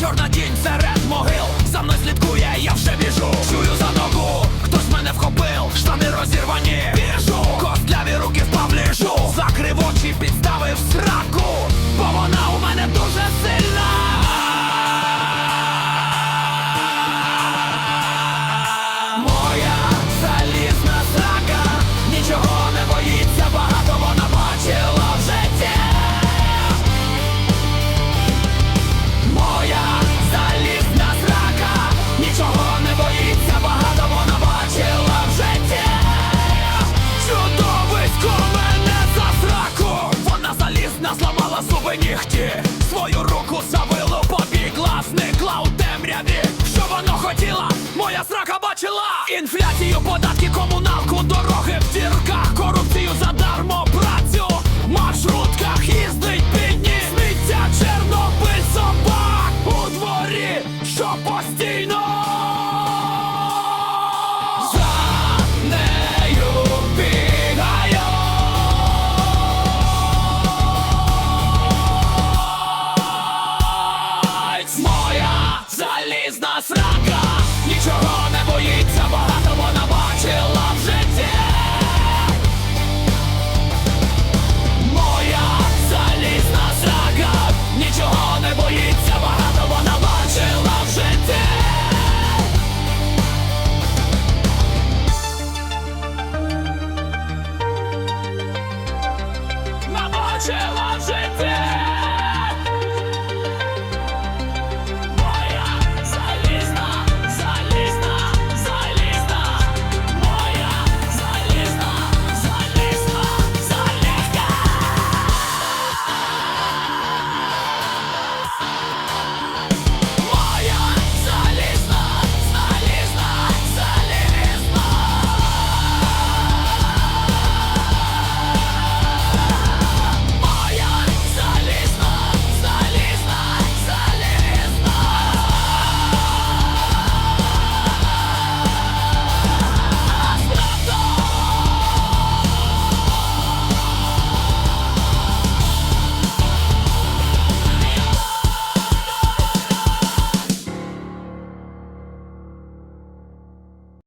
чорна тінь серед могил. За мною слідкує, я вже біжу. Чую за ногу, хтось мене вхопив, штани розірвані. Зламала зуби нігті, свою руку завило побігла, зникла у темряві. Що воно хотіла, моя срака бачила. Інфляцію, податки, комуналку, дороги в дірках, корупцію задармо, працю. В маршрутках їздить бідні сміття, чорнобиль собак у дворі, що по... Use your heart.